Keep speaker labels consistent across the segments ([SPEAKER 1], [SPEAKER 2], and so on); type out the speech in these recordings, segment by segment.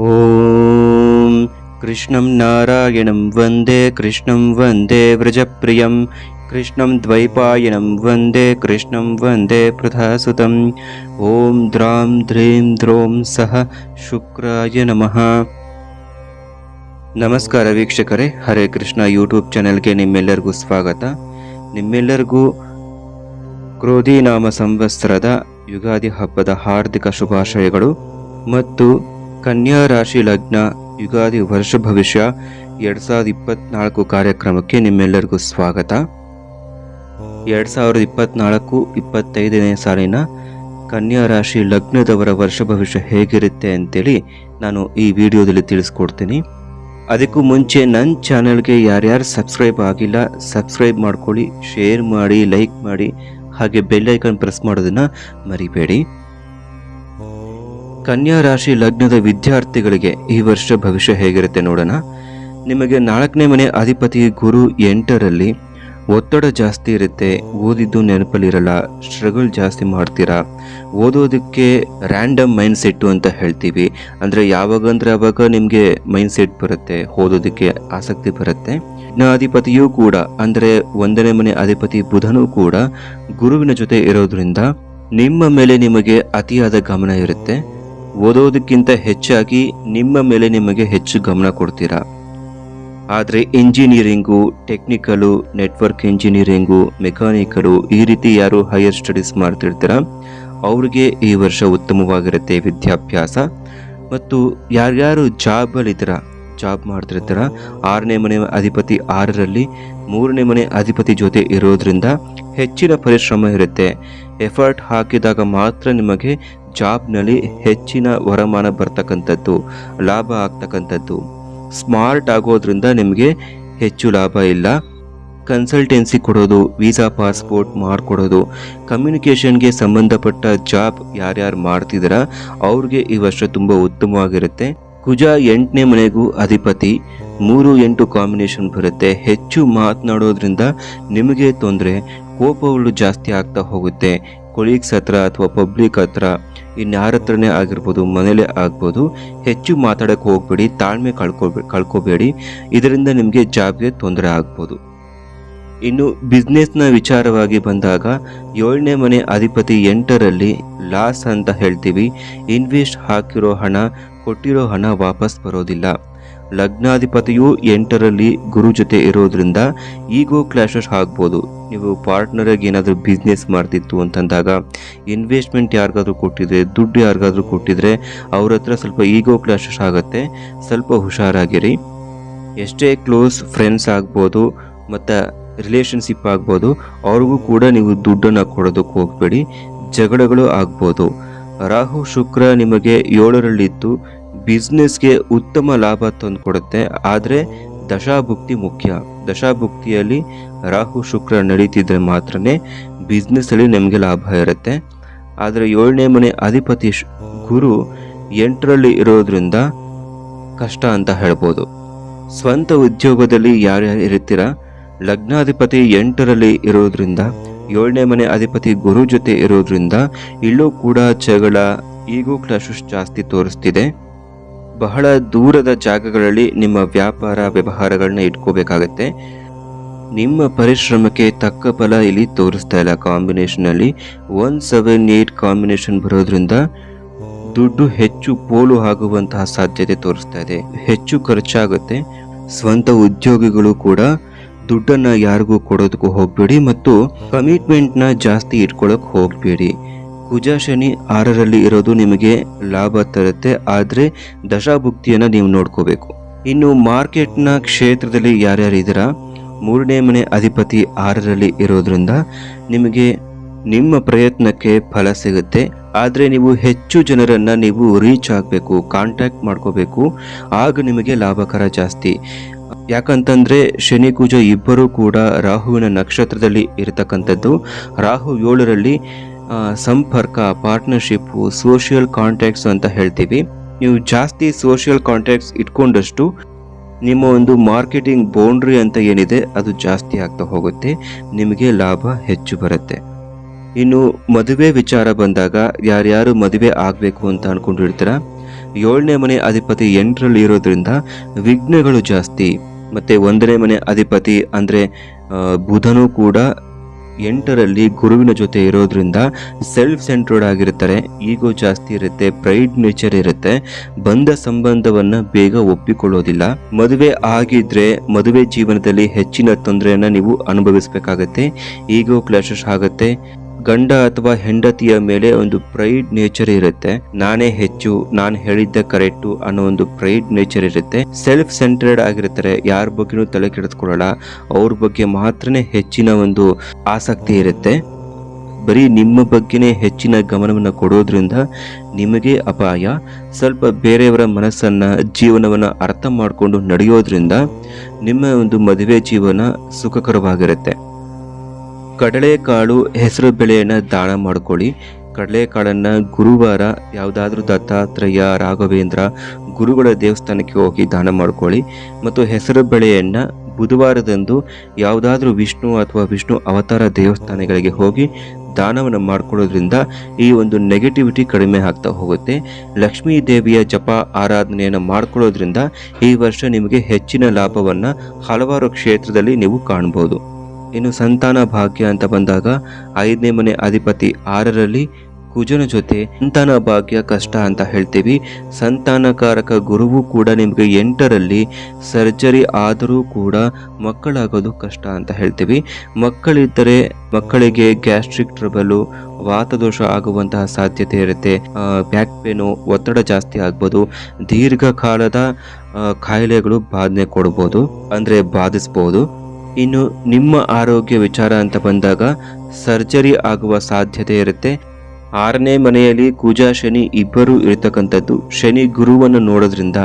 [SPEAKER 1] ॐ कृष्णं नारायणं वन्दे कृष्णं वन्दे व्रजप्रियं कृष्णं द्वैपायनं वन्दे कृष्णं वन्दे पृथासुतम् ॐ द्रां ध्रीं ध्रों ಸಹ ಶುಕ್ರಾಯ ನಮಃ ನಮಸ್ಕಾರ ವೀಕ್ಷಕರೇ ಹರೇ ಕೃಷ್ಣ ಯೂಟ್ಯೂಬ್ ಚಾನೆಲ್ಗೆ ನಿಮ್ಮೆಲ್ಲರಿಗೂ ಸ್ವಾಗತ ನಿಮ್ಮೆಲ್ಲರಿಗೂ ಕ್ರೋಧಿ ನಾಮ ಸಂವತ್ಸರದ ಯುಗಾದಿ ಹಬ್ಬದ ಹಾರ್ದಿಕ ಶುಭಾಶಯಗಳು ಮತ್ತು ಕನ್ಯಾ ರಾಶಿ ಲಗ್ನ, ಯುಗಾದಿ ವರ್ಷ ಭವಿಷ್ಯ, ಎರಡು ಸಾವಿರದ ಇಪ್ಪತ್ನಾಲ್ಕು ಕಾರ್ಯಕ್ರಮಕ್ಕೆ ನಿಮ್ಮೆಲ್ಲರಿಗೂ ಸ್ವಾಗತ. ಎರಡು ಸಾವಿರದ ಇಪ್ಪತ್ನಾಲ್ಕು ಇಪ್ಪತ್ತೈದನೇ ಸಾಲಿನ ಕನ್ಯಾ ರಾಶಿ ಲಗ್ನದವರ ವರ್ಷ ಭವಿಷ್ಯ ಹೇಗಿರುತ್ತೆ ಅಂತೇಳಿ ನಾನು ಈ ವಿಡಿಯೋದಲ್ಲಿ ತಿಳಿಸ್ಕೊಡ್ತೀನಿ. ಅದಕ್ಕೂ ಮುಂಚೆ ನನ್ನ ಚಾನಲ್ಗೆ ಯಾರ್ಯಾರು ಸಬ್ಸ್ಕ್ರೈಬ್ ಆಗಿಲ್ಲ, ಸಬ್ಸ್ಕ್ರೈಬ್ ಮಾಡ್ಕೊಳ್ಳಿ, ಶೇರ್ ಮಾಡಿ, ಲೈಕ್ ಮಾಡಿ, ಹಾಗೆ ಬೆಲ್ ಐಕನ್ ಪ್ರೆಸ್ ಮಾಡೋದನ್ನ ಮರಿಬೇಡಿ. ಕನ್ಯಾ ರಾಶಿ ಲಗ್ನದ ವಿದ್ಯಾರ್ಥಿಗಳಿಗೆ ಈ ವರ್ಷ ಭವಿಷ್ಯ ಹೇಗಿರುತ್ತೆ ನೋಡೋಣ? ನಿಮಗೆ ನಾಲ್ಕನೇ ಮನೆ ಅಧಿಪತಿ ಗುರು ಎಂಟರಲ್ಲಿ ಒತ್ತಡ ಜಾಸ್ತಿ ಇರುತ್ತೆ, ಓದಿದ್ದು ನೆನಪಲ್ಲಿರಲ್ಲ ಸ್ಟ್ರಗಲ್ ಜಾಸ್ತಿ ಮಾಡ್ತೀರಾ? ಓದೋದಕ್ಕೆ ರ್ಯಾಂಡಮ್ ಮೈಂಡ್ ಸೆಟ್ಟು ಅಂತ ಹೇಳ್ತೀವಿ. ಅಂದರೆ ಯಾವಾಗಂದ್ರೆ ಅವಾಗ ನಿಮಗೆ ಮೈಂಡ್ ಸೆಟ್ ಬರುತ್ತೆ, ಓದೋದಕ್ಕೆ ಆಸಕ್ತಿ ಬರುತ್ತೆ. ಅಧಿಪತಿಯೂ ಕೂಡ, ಅಂದರೆ ಒಂದನೇ ಮನೆ ಅಧಿಪತಿ ಬುಧನೂ ಕೂಡ ಗುರುವಿನ ಜೊತೆ ಇರೋದ್ರಿಂದ ನಿಮ್ಮ ಮೇಲೆ ನಿಮಗೆ ಅತಿಯಾದ ಗಮನ ಇರುತ್ತೆ. ಓದೋದಕ್ಕಿಂತ ಹೆಚ್ಚಾಗಿ ನಿಮ್ಮ ಮೇಲೆ ನಿಮಗೆ ಹೆಚ್ಚು ಗಮನ ಕೊಡ್ತೀರಾ? ಆದರೆ engineering, technical, network engineering, mechanical ಈ ರೀತಿ ಯಾರು ಹೈಯರ್ ಸ್ಟಡೀಸ್ ಮಾಡ್ತಿರ್ತೀರ? ಅವ್ರಿಗೆ ಈ ವರ್ಷ ಉತ್ತಮವಾಗಿರುತ್ತೆ ವಿದ್ಯಾಭ್ಯಾಸ. ಮತ್ತು ಯಾರ್ಯಾರು ಜಾಬಲ್ಲಿದ್ದೀರ ಜಾಬ್ ಮಾಡ್ತಿರ್ತೀರ, ಆರನೇ ಮನೆ ಅಧಿಪತಿ ಆರರಲ್ಲಿ ಮೂರನೇ ಮನೆ ಅಧಿಪತಿ ಜೊತೆ ಇರೋದ್ರಿಂದ ಹೆಚ್ಚಿನ ಪರಿಶ್ರಮ ಇರುತ್ತೆ. ಎಫರ್ಟ್ ಹಾಕಿದಾಗ ಮಾತ್ರ ನಿಮಗೆ ಜಾಬ್ನಲ್ಲಿ ಹೆಚ್ಚಿನ ವರಮಾನ ಬರ್ತಕ್ಕಂಥದ್ದು, ಲಾಭ ಆಗ್ತಕ್ಕಂಥದ್ದು. ಸ್ಮಾರ್ಟ್ ಆಗೋದ್ರಿಂದ ನಿಮಗೆ ಹೆಚ್ಚು ಲಾಭ ಇಲ್ಲ. ಕನ್ಸಲ್ಟೆನ್ಸಿ ಕೊಡೋದು, ವೀಸಾ ಪಾಸ್ಪೋರ್ಟ್ ಮಾಡಿಕೊಡೋದು, ಕಮ್ಯುನಿಕೇಷನ್ಗೆ ಸಂಬಂಧಪಟ್ಟ ಜಾಬ್ ಯಾರ್ಯಾರು ಮಾಡ್ತಿದ್ದೀರಾ ಅವ್ರಿಗೆ ಈ ವರ್ಷ ತುಂಬ ಉತ್ತಮವಾಗಿರುತ್ತೆ. ಕುಜ ಎಂಟನೇ ಮನೆಗೂ ಅಧಿಪತಿ, ಮೂರು ಎಂಟು ಕಾಂಬಿನೇಷನ್ ಬರುತ್ತೆ. ಹೆಚ್ಚು ಮಾತನಾಡೋದ್ರಿಂದ ನಿಮಗೆ ತೊಂದರೆ ಕೋಪಗಳು ಜಾಸ್ತಿ ಆಗ್ತಾ ಹೋಗುತ್ತೆ. ಕೊಲೀಗ್ಸ್ ಹತ್ರ ಅಥವಾ ಪಬ್ಲಿಕ್ ಹತ್ರ ಇನ್ಯಾರ ಹತ್ರನೇ ಆಗಿರ್ಬೋದು ಮನೇಲೇ ಆಗ್ಬೋದು, ಹೆಚ್ಚು ಮಾತಾಡೋಕ್ಕೆ ಹೋಗ್ಬೇಡಿ, ತಾಳ್ಮೆ ಕಳ್ಕೊಬೇ ಕಳ್ಕೊಬೇಡಿ, ಇದರಿಂದ ನಿಮಗೆ ಜಾಬ್ಗೆ ತೊಂದರೆ ಆಗ್ಬೋದು. ಇನ್ನು ಬಿಸ್ನೆಸ್ನ ವಿಚಾರವಾಗಿ ಬಂದಾಗ, ಏಳನೇ ಮನೆ ಅಧಿಪತಿ ಎಂಟರಲ್ಲಿ ಲಾಸ್ ಅಂತ ಹೇಳ್ತೀವಿ, ಇನ್ವೆಸ್ಟ್ ಹಾಕಿರೋ ಹಣ, ಕೊಟ್ಟಿರೋ ಹಣ ವಾಪಸ್ ಬರೋದಿಲ್ಲ. ಲಗ್ನಾಧಿಪತಿಯು ಎಂಟರಲ್ಲಿ ಗುರು ಜೊತೆ ಇರೋದ್ರಿಂದ ಈಗೋ ಕ್ಲಾಶಸ್ ಆಗ್ಬೋದು. ನೀವು ಪಾರ್ಟ್ನರಾಗಿ ಏನಾದರೂ ಬಿಸ್ನೆಸ್ ಮಾಡ್ತಿತ್ತು ಅಂತಂದಾಗ ಇನ್ವೆಸ್ಟ್ಮೆಂಟ್ ಯಾರಿಗಾದ್ರೂ ಕೊಟ್ಟಿದ್ರೆ, ದುಡ್ಡು ಯಾರಿಗಾದ್ರೂ ಕೊಟ್ಟಿದ್ರೆ ಅವ್ರ ಹತ್ರ ಸ್ವಲ್ಪ ಈಗೋ ಕ್ಲಾಶಸ್ ಆಗುತ್ತೆ. ಸ್ವಲ್ಪ ಹುಷಾರಾಗಿರಿ. ಎಷ್ಟೇ ಕ್ಲೋಸ್ ಫ್ರೆಂಡ್ಸ್ ಆಗ್ಬೋದು, ಮತ್ತು ರಿಲೇಷನ್ಶಿಪ್ ಆಗ್ಬೋದು, ಅವ್ರಿಗೂ ಕೂಡ ನೀವು ದುಡ್ಡನ್ನು ಕೊಡೋದಕ್ಕೆ ಹೋಗಬೇಡಿ. ಜಗಳಗಳು ಆಗ್ಬೋದು. ರಾಹು, ಶುಕ್ರ ನಿಮಗೆ ಏಳರಲ್ಲಿದ್ದು ಬಿಸ್ನೆಸ್ಗೆ ಉತ್ತಮ ಲಾಭ ತಂದು ಕೊಡುತ್ತೆ ಆದರೆ ದಶಾಭುಕ್ತಿ ಮುಖ್ಯ. ದಶಾಭುಕ್ತಿಯಲ್ಲಿ ರಾಹು ಶುಕ್ರ ನಡೀತಿದ್ರೆ ಮಾತ್ರನೇ ಬಿಸ್ನೆಸ್ಸಲ್ಲಿ ನಮಗೆ ಲಾಭ ಇರುತ್ತೆ. ಆದರೆ ಏಳನೇ ಮನೆ ಅಧಿಪತಿ ಗುರು ಎಂಟರಲ್ಲಿ ಇರೋದ್ರಿಂದ ಕಷ್ಟ ಅಂತ ಹೇಳ್ಬೋದು. ಸ್ವಂತ ಉದ್ಯೋಗದಲ್ಲಿ ಯಾರ್ಯಾರು ಇರ್ತೀರ ಲಗ್ನಾಧಿಪತಿ ಎಂಟರಲ್ಲಿ ಇರೋದ್ರಿಂದ, ಏಳನೇ ಮನೆ ಅಧಿಪತಿ ಗುರು ಜೊತೆ ಇರೋದ್ರಿಂದ ಇಲ್ಲೂ ಕೂಡ ಜಗಳ, ಈಗೂ ಕ್ಲಾಶಸ್ ಜಾಸ್ತಿ ತೋರಿಸ್ತಿದೆ. ಬಹಳ ದೂರದ ಜಾಗಗಳಲ್ಲಿ ನಿಮ್ಮ ವ್ಯಾಪಾರ ವ್ಯವಹಾರಗಳನ್ನ ಇಟ್ಕೋಬೇಕಾಗತ್ತೆ. ನಿಮ್ಮ ಪರಿಶ್ರಮಕ್ಕೆ ತಕ್ಕ ಫಲ ಇಲ್ಲಿ ತೋರಿಸ್ತಾ ಇಲ್ಲ ಕಾಂಬಿನೇಷನಲ್ಲಿ. ಒನ್ ಸೆವೆನ್ ಏಯ್ಟ್ ಕಾಂಬಿನೇಷನ್ ಬರೋದ್ರಿಂದ ದುಡ್ಡು ಹೆಚ್ಚು ಪೋಲು ಆಗುವಂತಹ ಸಾಧ್ಯತೆ ತೋರಿಸ್ತಾ ಇದೆ. ಹೆಚ್ಚು ಖರ್ಚಾಗುತ್ತೆ. ಸ್ವಂತ ಉದ್ಯೋಗಿಗಳು ಕೂಡ ದುಡ್ಡನ್ನ ಯಾರಿಗೂ ಕೊಡೋದಕ್ಕೂ ಹೋಗಬೇಡಿ ಮತ್ತು ಕಮಿಟ್ಮೆಂಟ್ನ ಜಾಸ್ತಿ ಇಟ್ಕೊಳ್ಳೋಕೆ ಹೋಗಬೇಡಿ. ಕುಜ ಶನಿ ಆರರಲ್ಲಿ ಇರೋದು ನಿಮಗೆ ಲಾಭ ತರುತ್ತೆ, ಆದರೆ ದಶಾಭುಕ್ತಿಯನ್ನು ನೀವು ನೋಡ್ಕೋಬೇಕು. ಇನ್ನು ಮಾರ್ಕೆಟ್ನ ಕ್ಷೇತ್ರದಲ್ಲಿ ಯಾರ್ಯಾರು ಇದ್ದೀರಾ? ಮೂರನೇ ಮನೆ ಅಧಿಪತಿ ಆರರಲ್ಲಿ ಇರೋದ್ರಿಂದ ನಿಮಗೆ ನಿಮ್ಮ ಪ್ರಯತ್ನಕ್ಕೆ ಫಲ ಸಿಗುತ್ತೆ. ಆದರೆ ನೀವು ಹೆಚ್ಚು ಜನರನ್ನು ನೀವು ರೀಚ್ ಆಗಬೇಕು ಕಾಂಟ್ಯಾಕ್ಟ್ ಮಾಡ್ಕೋಬೇಕು, ಆಗ ನಿಮಗೆ ಲಾಭಕರ ಜಾಸ್ತಿ. ಯಾಕಂತಂದರೆ ಶನಿ ಕುಜ ಇಬ್ಬರೂ ಕೂಡ ರಾಹುವಿನ ನಕ್ಷತ್ರದಲ್ಲಿ ಇರತಕ್ಕಂಥದ್ದು. ರಾಹು ಏಳರಲ್ಲಿ ಸಂಪರ್ಕ ಪಾರ್ಟ್ನರ್ಶಿಪ್ಪು ಸೋಷಿಯಲ್ ಕಾಂಟ್ಯಾಕ್ಟ್ಸು ಅಂತ ಹೇಳ್ತೀವಿ. ನೀವು ಜಾಸ್ತಿ ಸೋಷಿಯಲ್ ಕಾಂಟ್ಯಾಕ್ಟ್ಸ್ ಇಟ್ಕೊಂಡಷ್ಟು ನಿಮ್ಮ ಒಂದು ಮಾರ್ಕೆಟಿಂಗ್ ಬೌಂಡ್ರಿ ಅಂತ ಏನಿದೆ, ಅದು ಜಾಸ್ತಿ ಆಗ್ತಾ ಹೋಗುತ್ತೆ. ನಿಮಗೆ ಲಾಭ ಹೆಚ್ಚು ಬರುತ್ತೆ. ಇನ್ನು ಮದುವೆ ವಿಚಾರ ಬಂದಾಗ ಯಾರ್ಯಾರು ಮದುವೆ ಆಗಬೇಕು ಅಂತ ಅಂದ್ಕೊಂಡಿರ್ತೀರ ಏಳನೇ ಮನೆ ಅಧಿಪತಿ ಎಂಟರಲ್ಲಿ ಇರೋದ್ರಿಂದ ವಿಘ್ನಗಳು ಜಾಸ್ತಿ. ಮತ್ತು ಒಂದನೇ ಮನೆ ಅಧಿಪತಿ ಅಂದರೆ ಬುಧನೂ ಕೂಡ ಎಂಟರಲ್ಲಿ ಗುರುವಿನ ಜೊತೆ ಇರೋದ್ರಿಂದ ಸೆಲ್ಫ್ ಸೆಂಟ್ರೋಡ್ ಆಗಿರ್ತಾರೆ. ಈಗೋ ಜಾಸ್ತಿ ಇರುತ್ತೆ ಪ್ರೈಡ್ ನೇಚರ್ ಇರುತ್ತೆ. ಬಂದ ಸಂಬಂಧವನ್ನ ಬೇಗ ಒಪ್ಪಿಕೊಳ್ಳೋದಿಲ್ಲ. ಮದುವೆ ಆಗಿದ್ರೆ, ಮದುವೆ ಜೀವನದಲ್ಲಿ ಹೆಚ್ಚಿನ ತೊಂದರೆಯನ್ನ ನೀವು ಅನುಭವಿಸಬೇಕಾಗತ್ತೆ. ಈಗೋ ಕ್ಲಾಶಸ್ ಆಗುತ್ತೆ. ಗಂಡ ಅಥವಾ ಹೆಂಡತಿಯ ಮೇಲೆ ಒಂದು ಪ್ರೈಡ್ ನೇಚರ್ ಇರುತ್ತೆ. ನಾನೇ ಹೆಚ್ಚು, ನಾನು ಹೇಳಿದ್ದೆ ಕರೆಕ್ಟು ಅನ್ನೋ ಒಂದು ಪ್ರೈಡ್ ನೇಚರ್ ಇರುತ್ತೆ. ಸೆಲ್ಫ್ ಸೆಂಟ್ರೆಡ್ ಆಗಿರ್ತಾರೆ, ಯಾರ ಬಗ್ಗೆನೂ ತಲೆ ಕೆಡಿಸ್ಕೊಳ್ಳಲ್ಲ. ಅವ್ರ ಬಗ್ಗೆ ಮಾತ್ರನೇ ಹೆಚ್ಚಿನ ಒಂದು ಆಸಕ್ತಿ ಇರುತ್ತೆ. ಬರೀ ನಿಮ್ಮ ಬಗ್ಗೆನೇ ಹೆಚ್ಚಿನ ಗಮನವನ್ನು ಕೊಡೋದ್ರಿಂದ ನಿಮಗೆ ಅಪಾಯ. ಸ್ವಲ್ಪ ಬೇರೆಯವರ ಮನಸ್ಸನ್ನ, ಜೀವನವನ್ನು ಅರ್ಥ ಮಾಡಿಕೊಂಡು ನಡೆಯೋದ್ರಿಂದ ನಿಮ್ಮ ಒಂದು ಮದುವೆ ಜೀವನ ಸುಖಕರವಾಗಿರುತ್ತೆ. ಕಡಲೆಕಾಳು ಹೆಸರು ಬೆಳೆಯನ್ನು ದಾನ ಮಾಡ್ಕೊಳ್ಳಿ. ಕಡಲೆಕಾಳನ್ನು ಗುರುವಾರ ಯಾವುದಾದ್ರೂ ದತ್ತಾತ್ರೇಯ, ರಾಘವೇಂದ್ರ ಗುರುಗಳ ದೇವಸ್ಥಾನಕ್ಕೆ ಹೋಗಿ ದಾನ ಮಾಡ್ಕೊಳ್ಳಿ. ಮತ್ತು ಹೆಸರು ಬೆಳೆಯನ್ನು ಬುಧವಾರದಂದು ಯಾವುದಾದ್ರೂ ವಿಷ್ಣು ಅಥವಾ ವಿಷ್ಣು ಅವತಾರ ದೇವಸ್ಥಾನಗಳಿಗೆ ಹೋಗಿ ದಾನವನ್ನು ಮಾಡ್ಕೊಳ್ಳೋದ್ರಿಂದ ಈ ಒಂದು ನೆಗೆಟಿವಿಟಿ ಕಡಿಮೆ ಆಗ್ತಾ ಹೋಗುತ್ತೆ. ಲಕ್ಷ್ಮೀ ದೇವಿಯ ಜಪ ಆರಾಧನೆಯನ್ನು ಮಾಡ್ಕೊಳ್ಳೋದ್ರಿಂದ ಈ ವರ್ಷ ನಿಮಗೆ ಹೆಚ್ಚಿನ ಲಾಭವನ್ನು ಹಲವಾರು ಕ್ಷೇತ್ರದಲ್ಲಿ ನೀವು ಕಾಣ್ಬೋದು. ಇನ್ನು ಸಂತಾನ ಭಾಗ್ಯ ಅಂತ ಬಂದಾಗ ಐದನೇ ಮನೆ ಅಧಿಪತಿ ಆರರಲ್ಲಿ ಕುಜನ ಜೊತೆ ಸಂತಾನ ಭಾಗ್ಯ ಕಷ್ಟ ಅಂತ ಹೇಳ್ತೀವಿ. ಸಂತಾನಕಾರಕ ಗುರುವು ಕೂಡ ನಿಮಗೆ ಎಂಟರಲ್ಲಿ ಸರ್ಜರಿ ಆದರೂ ಕೂಡ ಮಕ್ಕಳಾಗೋದು ಕಷ್ಟ ಅಂತ ಹೇಳ್ತೀವಿ. ಮಕ್ಕಳಿದ್ದರೆ ಮಕ್ಕಳಿಗೆ ಗ್ಯಾಸ್ಟ್ರಿಕ್ ಟ್ರಬಲು, ವಾತದೋಷ ಆಗುವಂತಹ ಸಾಧ್ಯತೆ ಇರುತ್ತೆ. ಬ್ಯಾಕ್ ಪೇನು, ಒತ್ತಡ ಜಾಸ್ತಿ ಆಗ್ಬೋದು. ದೀರ್ಘಕಾಲದ ಕಾಯಿಲೆಗಳು ಬಾಧನೆ ಕೊಡ್ಬೋದು. ಅಂದರೆ ಬಾಧಿಸ್ಬೋದು. ಇನ್ನು ನಿಮ್ಮ ಆರೋಗ್ಯ ವಿಚಾರ ಅಂತ ಬಂದಾಗ ಸರ್ಜರಿ ಆಗುವ ಸಾಧ್ಯತೆ ಇರುತ್ತೆ. ಆರನೇ ಮನೆಯಲ್ಲಿ ಕುಜ ಶನಿ ಇಬ್ಬರೂ ಇರತಕ್ಕಂಥದ್ದು. ಶನಿ ಗುರುವನ್ನು ನೋಡೋದ್ರಿಂದ,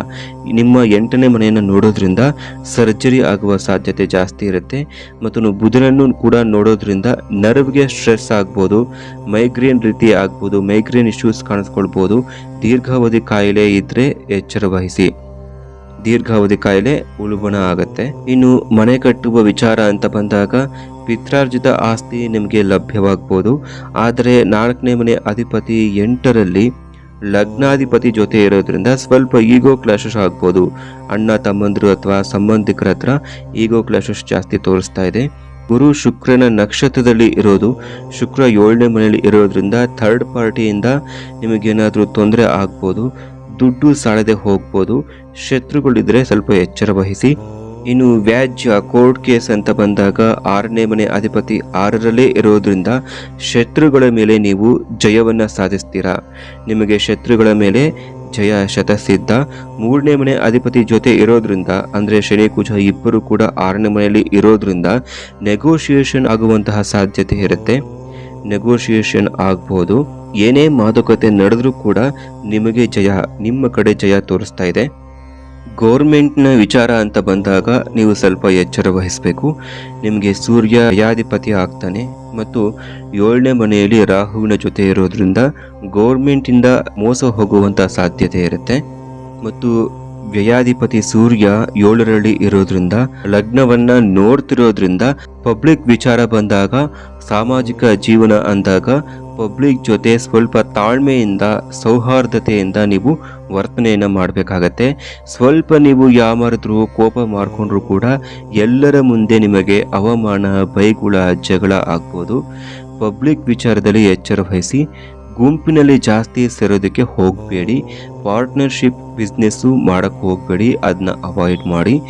[SPEAKER 1] ನಿಮ್ಮ ಎಂಟನೇ ಮನೆಯನ್ನು ನೋಡೋದ್ರಿಂದ ಸರ್ಜರಿ ಆಗುವ ಸಾಧ್ಯತೆ ಜಾಸ್ತಿ ಇರುತ್ತೆ. ಮತ್ತು ಬುಧನನ್ನು ಕೂಡ ನೋಡೋದ್ರಿಂದ ನರ್ವ್ಗೆ ಸ್ಟ್ರೆಸ್ ಆಗ್ಬೋದು, ಮೈಗ್ರೇನ್ ರೀತಿ ಆಗ್ಬೋದು, ಮೈಗ್ರೇನ್ ಇಶ್ಯೂಸ್ ಕಾಣಿಸ್ಕೊಳ್ಬೋದು. ದೀರ್ಘಾವಧಿ ಕಾಯಿಲೆ ಇದ್ದರೆ ಎಚ್ಚರ ವಹಿಸಿ ದೀರ್ಘಾವಧಿ ಕಾಯಿಲೆ ಉಲ್ಬಣ ಆಗತ್ತೆ. ಇನ್ನು ಮನೆ ಕಟ್ಟುವ ವಿಚಾರ ಅಂತ ಬಂದಾಗ ಪಿತ್ರಾರ್ಜಿತ ಆಸ್ತಿ ನಿಮಗೆ ಲಭ್ಯವಾಗ್ಬೋದು. ಆದರೆ ನಾಲ್ಕನೇ ಮನೆ ಅಧಿಪತಿ ಎಂಟರಲ್ಲಿ ಲಗ್ನಾಧಿಪತಿ ಜೊತೆ ಇರೋದ್ರಿಂದ ಸ್ವಲ್ಪ ಈಗೋ ಕ್ಲಾಶಸ್ ಆಗ್ಬೋದು. ಅಣ್ಣ, ತಮ್ಮಂದಿರು ಅಥವಾ ಸಂಬಂಧಿಕರ ಹತ್ರ ಈಗೋ ಕ್ಲಾಶಸ್ ಜಾಸ್ತಿ ತೋರಿಸ್ತಾ ಇದೆ. ಗುರು ಶುಕ್ರನ ನಕ್ಷತ್ರದಲ್ಲಿ ಇರೋದು. ಶುಕ್ರ ಏಳನೇ ಮನೆಯಲ್ಲಿ ಇರೋದ್ರಿಂದ ಥರ್ಡ್ ಪಾರ್ಟಿಯಿಂದ ನಿಮಗೇನಾದರೂ ತೊಂದರೆ ಆಗ್ಬೋದು. ದುಡ್ಡು ಸಾಲದೆ ಹೋಗ್ಬೋದು. ಶತ್ರುಗಳಿದ್ರೆ ಸ್ವಲ್ಪ ಎಚ್ಚರ ವಹಿಸಿ. ಇನ್ನು ವ್ಯಾಜ್ಯ ಕೋರ್ಟ್ ಕೇಸ್ ಅಂತ ಬಂದಾಗ ಆರನೇ ಮನೆ ಅಧಿಪತಿ ಆರರಲ್ಲೇ ಇರೋದ್ರಿಂದ ಶತ್ರುಗಳ ಮೇಲೆ ನೀವು ಜಯವನ್ನು ಸಾಧಿಸ್ತೀರಾ? ನಿಮಗೆ ಶತ್ರುಗಳ ಮೇಲೆ ಜಯ ಶತಸಿದ್ಧ ಮೂರನೇ ಮನೆ ಅಧಿಪತಿ ಜೊತೆ ಇರೋದ್ರಿಂದ, ಅಂದರೆ ಶನಿ ಕುಜ ಇಬ್ಬರು ಕೂಡ ಆರನೇ ಮನೆಯಲ್ಲಿ ಇರೋದ್ರಿಂದ ನೆಗೋಷಿಯೇಷನ್ ಆಗುವಂತಹ ಸಾಧ್ಯತೆ ಇರುತ್ತೆ. ನೆಗೋಷಿಯೇಷನ್ ಆಗ್ಬೋದು. ಏನೇ ಮಾತುಕತೆ ನಡೆದ್ರೂ ಕೂಡ ನಿಮಗೆ ಜಯ, ನಿಮ್ಮ ಕಡೆ ಜಯ ತೋರಿಸ್ತಾ ಇದೆ. ಗೌರ್ಮೆಂಟ್ನ ವಿಚಾರ ಅಂತ ಬಂದಾಗ ನೀವು ಸ್ವಲ್ಪ ಎಚ್ಚರ ವಹಿಸಬೇಕು. ನಿಮಗೆ ಸೂರ್ಯ ಯಾಧಿಪತಿ ಆಗ್ತಾನೆ ಮತ್ತು ಏಳನೇ ಮನೆಯಲ್ಲಿ ರಾಹುವಿನ ಜೊತೆ ಇರೋದ್ರಿಂದ ಗೌರ್ಮೆಂಟಿಂದ ಮೋಸ ಹೋಗುವಂಥ ಸಾಧ್ಯತೆ ಇರುತ್ತೆ. ಮತ್ತು ವ್ಯಯಾಧಿಪತಿ ಸೂರ್ಯ ಏಳರಲ್ಲಿ ಇರೋದ್ರಿಂದ, ಲಗ್ನವನ್ನ ನೋಡ್ತಿರೋದ್ರಿಂದ ಪಬ್ಲಿಕ್ ವಿಚಾರ ಬಂದಾಗ, ಸಾಮಾಜಿಕ ಜೀವನ ಅಂದಾಗ ಪಬ್ಲಿಕ್ ಜೊತೆ ಸ್ವಲ್ಪ ತಾಳ್ಮೆಯಿಂದ, ಸೌಹಾರ್ದತೆಯಿಂದ ನೀವು ವರ್ತನೆಯನ್ನು ಮಾಡಬೇಕಾಗತ್ತೆ. ಸ್ವಲ್ಪ ನೀವು ಯಾಮಾರಿದ್ರು ಕೋಪ ಮಾಡಿಕೊಂಡ್ರು ಕೂಡ ಎಲ್ಲರ ಮುಂದೆ ನಿಮಗೆ ಅವಮಾನ, ಬೈಗುಳ, ಜಗಳ ಆಗ್ಬೋದು. ಪಬ್ಲಿಕ್ ವಿಚಾರದಲ್ಲಿ ಎಚ್ಚರ ವಹಿಸಿ ಗುಂಪಿನಲ್ಲಿ ಜಾಸ್ತಿ ಸೇರೋದಕ್ಕೆ ಹೋಗಬೇಡಿ. ಪಾರ್ಟ್ನರ್ಶಿಪ್ ಬಿಸ್ನೆಸ್ಸು ಮಾಡೋಕ್ಕೆ ಹೋಗಬೇಡಿ. ಅದನ್ನ ಅವಾಯ್ಡ್ ಮಾಡಿ.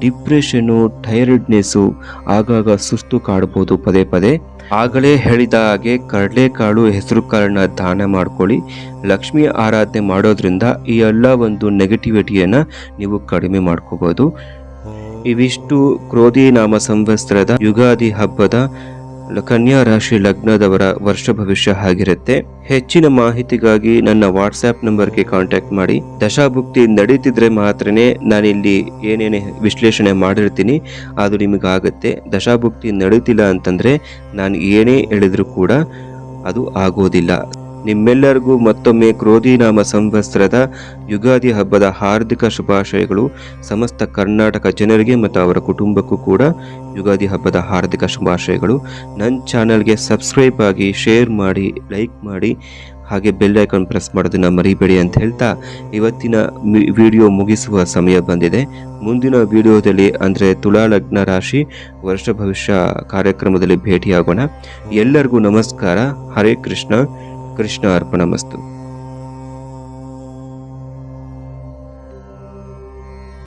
[SPEAKER 1] ಡಿಪ್ರೆಷನ್ನು, ಟೈರ್ಡ್ನೆಸ್ಸು ಆಗಾಗ ಸುಸ್ತು ಕಾಡ್ಬೋದು ಪದೇ ಪದೇ. ಆಗಲೇ ಹೇಳಿದ ಹಾಗೆ ಕಡಲೆಕಾಳು ಹೆಸರು ಕಾಳನ್ನ ದಾನ ಮಾಡ್ಕೊಳ್ಳಿ. ಲಕ್ಷ್ಮಿ ಆರಾಧನೆ ಮಾಡೋದ್ರಿಂದ ಈ ಎಲ್ಲ ಒಂದು ನೆಗೆಟಿವಿಟಿಯನ್ನು ನೀವು ಕಡಿಮೆ ಮಾಡ್ಕೋಬೋದು. ಇವಿಷ್ಟು ಕ್ರೋಧಿ ನಾಮ ಸಂವತ್ಸರದ ಯುಗಾದಿ ಹಬ್ಬದ ಕನ್ಯಾ ರಾಶಿ ಲಗ್ನದವರ ವರ್ಷ ಭವಿಷ್ಯ ಆಗಿರುತ್ತೆ ಹೆಚ್ಚಿನ ಮಾಹಿತಿಗಾಗಿ ನನ್ನ ವಾಟ್ಸ್ಆ್ಯಪ್ ನಂಬರ್ಗೆ ಕಾಂಟ್ಯಾಕ್ಟ್ ಮಾಡಿ. ದಶಾಭುಕ್ತಿ ನಡೀತಿದ್ರೆ ಮಾತ್ರನೇ ನಾನಿಲ್ಲಿ ಏನೇನೇ ವಿಶ್ಲೇಷಣೆ ಮಾಡಿರ್ತೀನಿ, ಅದು ನಿಮಗಾಗುತ್ತೆ. ದಶಾಭುಕ್ತಿ ನಡೀತಿಲ್ಲ ಅಂತಂದರೆ ನಾನು ಏನೇ ಹೇಳಿದರೂ ಕೂಡ ಅದು ಆಗೋದಿಲ್ಲ. ನಿಮ್ಮೆಲ್ಲರಿಗೂ ಮತ್ತೊಮ್ಮೆ ಕ್ರೋಧಿನಾಮ ಸಂವತ್ಸರದ ಯುಗಾದಿ ಹಬ್ಬದ ಹಾರ್ದಿಕ ಶುಭಾಶಯಗಳು. ಸಮಸ್ತ ಕರ್ನಾಟಕ ಜನರಿಗೆ ಮತ್ತು ಅವರ ಕುಟುಂಬಕ್ಕೂ ಕೂಡ ಯುಗಾದಿ ಹಬ್ಬದ ಹಾರ್ದಿಕ ಶುಭಾಶಯಗಳು. ನನ್ನ ಚಾನಲ್ಗೆ ಸಬ್ಸ್ಕ್ರೈಬ್ ಆಗಿ, ಶೇರ್ ಮಾಡಿ, ಲೈಕ್ ಮಾಡಿ, ಹಾಗೆ ಬೆಲ್ ಐಕಾನ್ ಪ್ರೆಸ್ ಮಾಡೋದನ್ನು ಮರಿಬೇಡಿ ಅಂತ ಹೇಳ್ತಾ ಇವತ್ತಿನ ವಿಡಿಯೋ ಮುಗಿಸುವ ಸಮಯ ಬಂದಿದೆ. ಮುಂದಿನ ವಿಡಿಯೋದಲ್ಲಿ ಅಂದರೆ ತುಲಾ ಲಗ್ನ ರಾಶಿ ವರ್ಷ ಭವಿಷ್ಯ ಕಾರ್ಯಕ್ರಮದಲ್ಲಿ ಭೇಟಿಯಾಗೋಣ. ಎಲ್ಲರಿಗೂ ನಮಸ್ಕಾರ. ಹರೇ ಕೃಷ್ಣ. కృష్ణ అర్పణమస్తు.